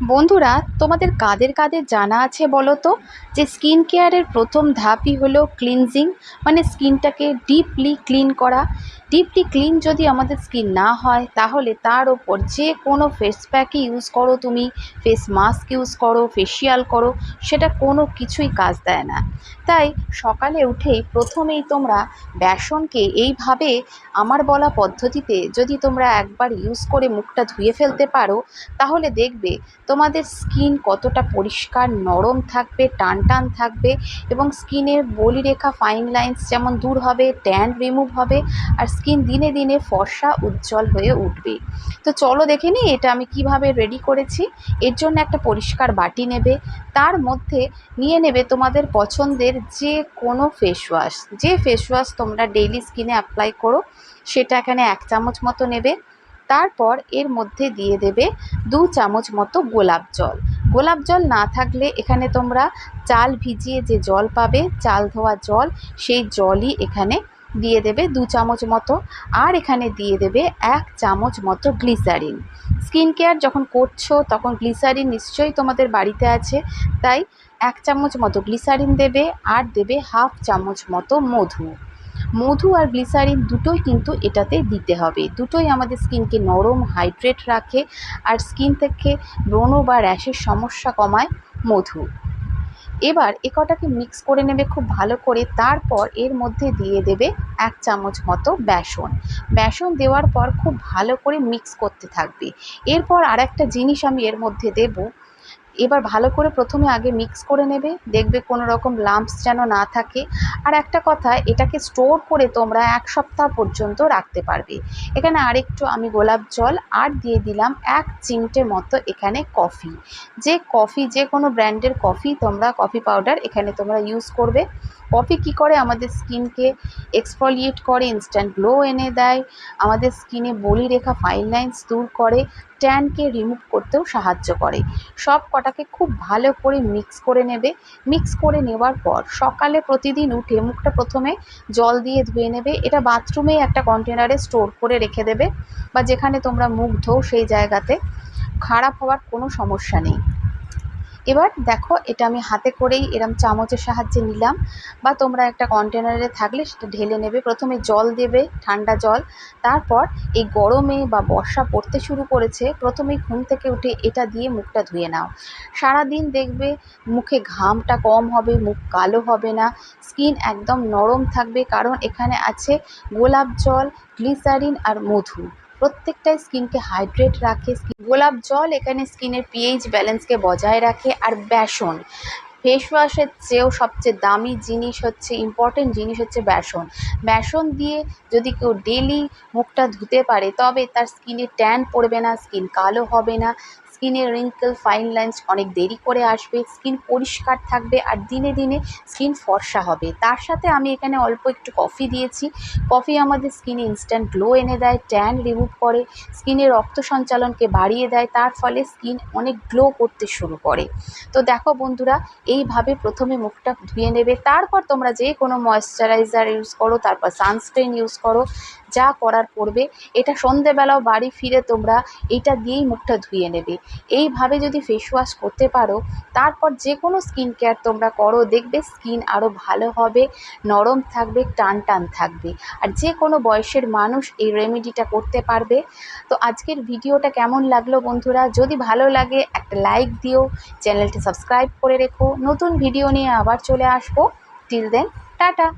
বন্ধুরা, তোমাদের কাদের কাদের জানা আছে বলো তো? যে স্কিন কেয়ারের প্রথম ধাপই হলো ক্লিনজিং মানে স্কিনটাকে ডিপলি ক্লিন করা। ডিপলি ক্লিন যদি আমাদের স্কিন না হয়, তাহলে তার ওপর যে কোনো ফেস প্যাকই ইউজ করো তুমি। ফেস মাস্ক ইউজ করো, ফেসিয়াল করো, সেটা কোনো কিছুই কাজ দেয় না। তাই সকালে উঠেই প্রথমেই তোমরা বেসনকে এইভাবে আমার বলা পদ্ধতিতে যদি তোমরা একবার ইউজ করে মুখটা ধুয়ে ফেলতে পারো, তাহলে দেখবে তোমাদের স্কিন কতটা পরিষ্কার, নরম থাকবে টান টান থাকবে এবং স্কিনের বলিরেখা ফাইন লাইন্স যেমন দূর হবে ট্যান রিমুভ হবে আর স্কিন দিনে দিনে ফর্সা, উজ্জ্বল হয়ে উঠবে। তো চলো দেখে নিই এটা আমি কীভাবে রেডি করেছি। এর জন্য একটা পরিষ্কার বাটি নেবে, তার মধ্যে নিয়ে নেবে তোমাদের পছন্দের যে কোনো ফেস ওয়াশ যে ফেস ওয়াশ তোমরা ডেইলি স্কিনে অ্যাপ্লাই করো, সেটা এখানে এক চামচ মতো নেবে। তারপর এর মধ্যে দিয়ে দেবে দু চামচ মতো গোলাপ জল। গোলাপ জল না থাকলে এখানে তোমরা চাল ভিজিয়ে যে জল পাবে, চাল ধোয়া জল, সেই জলই এখানে দিয়ে দেবে দু চামচ মতো। আর এখানে দিয়ে দেবে এক চামচ মতো গ্লিসারিন। স্কিন কেয়ার যখন করছ তখন গ্লিসারিন নিশ্চয়ই তোমাদের বাড়িতে আছে। তাই এক চামচ মতো গ্লিসারিন দেবে আর দেবে হাফ চামচ মতো মধু। মধু আর গ্লিসারিন দুটোই কিন্তু এটাতে দিতে হবে। দুটোই আমাদের স্কিনকে নরম হাইড্রেট রাখে আর স্কিন থেকে ব্রণ বা র্যাশের সমস্যা কমায় মধু। এবার এ কটাকে মিক্স করে নেবে খুব ভালো করে, তারপর এর মধ্যে দিয়ে দেবে এক চামচ মতো বেসন। বেসন দেওয়ার পর খুব ভালো করে মিক্স করতে থাকবে। এরপর আর একটা জিনিস আমি এর মধ্যে দেবো এবার ভালো করে প্রথমে আগে মিক্স করে নেবে, দেখবে কোনো রকম লাম্পস যেন না থাকে। আর একটা কথা, এটাকে স্টোর করে তোমরা এক সপ্তাহ পর্যন্ত রাখতে পারবে। এখানে আরেকটু আমি গোলাপ জল আর দিয়ে দিলাম এক চিমটে মতো এখানে কফি যে কফি যে কোনো ব্র্যান্ডের কফি তোমরা কফি পাউডার এখানে তোমরা ইউজ করবে। কফি কি করে? আমাদের স্কিনকে এক্সফলিয়েট করে ইনস্ট্যান্ট গ্লো এনে দেয়। আমাদের স্কিনে বলি রেখা ফাইন লাইন্স দূর করে। ট্যানকে রিমুভ করতেও সাহায্য করে। সব কটাকে খুব ভালো করে মিক্স করে নেবে। মিক্স করে নেওয়ার পর সকালে প্রতিদিন উঠে মুখটা প্রথমে জল দিয়ে ধুয়ে নেবে। এটা বাথরুমে একটা কন্টেনারে স্টোর করে রেখে দেবে বা যেখানে তোমরা মুখ ধোও সেই জায়গাতে। খারাপ হওয়ার কোনো সমস্যা নেই। এবার দেখো, এটা আমি হাতে করেই এরম চামচের সাহায্যে নিলাম। বা তোমরা একটা কন্টেনারে থাকলে সেটা ঢেলে নেবে। প্রথমে জল দেবে, ঠান্ডা জল। তারপর এই গরমে বা বর্ষা পড়তে শুরু করেছে, প্রথমেই ঘুম থেকে উঠে এটা দিয়ে মুখটা ধুয়ে নাও। সারাদিন দেখবে মুখে ঘামটা কম হবে, মুখ কালো হবে না। স্কিন একদম নরম থাকবে, কারণ এখানে আছে গোলাপ জল, গ্লিসারিন আর মধু। প্রত্যেকটাই স্কিনকে হাইড্রেট রাখে। গোলাপ জল এখানে স্কিনের পিএইচ ব্যালেন্সকে বজায় রাখে। আর বেসন। ফেস ওয়াশের চেয়েও সবচেয়ে দামি জিনিস হচ্ছে ইম্পর্টেন্ট জিনিস হচ্ছে বেসন। বেসন দিয়ে যদি কেউ ডেলি মুখটা ধুতে পারে, তবে তার স্কিনে ট্যান পড়বে না, স্কিন কালো হবে না, স্কিনের রিঙ্কেল ফাইন লাইন্স অনেক দেরি করে আসবে, স্কিন পরিষ্কার থাকবে আর দিনে দিনে স্কিন ফর্সা হবে। তার সাথে আমি এখানে অল্প একটু কফি দিয়েছি। কফি আমাদের স্কিনে ইনস্ট্যান্ট গ্লো এনে দেয় ট্যান রিমুভ করে স্কিনের রক্ত সঞ্চালনকে বাড়িয়ে দেয়, তার ফলে স্কিন অনেক গ্লো করতে শুরু করে। তো দেখো বন্ধুরা এইভাবে প্রথমে মুখটা ধুয়ে নেবে। তারপর তোমরা যে কোনো ময়েশ্চারাইজার ইউজ করো, তারপর সানস্ক্রিন ইউজ করো। যা করার করবে, এটা সন্ধেবেলাও বাড়ি ফিরে তোমরা এটা দিয়েই মুখটা ধুয়ে নেবে। এইভাবে যদি ফেস ওয়াশ করতে পারো, তারপর যে কোনো স্কিন কেয়ার তোমরা করো, দেখবে স্কিন আরও ভালো হবে, নরম থাকবে, টান টান থাকবে। আর যে কোনো বয়সের মানুষ এই রেমেডিটা করতে পারবে। তো আজকের ভিডিওটা কেমন লাগল বন্ধুরা? যদি ভালো লাগে, একটা লাইক দিও, চ্যানেলটি সাবস্ক্রাইব করে রেখো। নতুন ভিডিও নিয়ে আবার চলে আসব। Till then tata!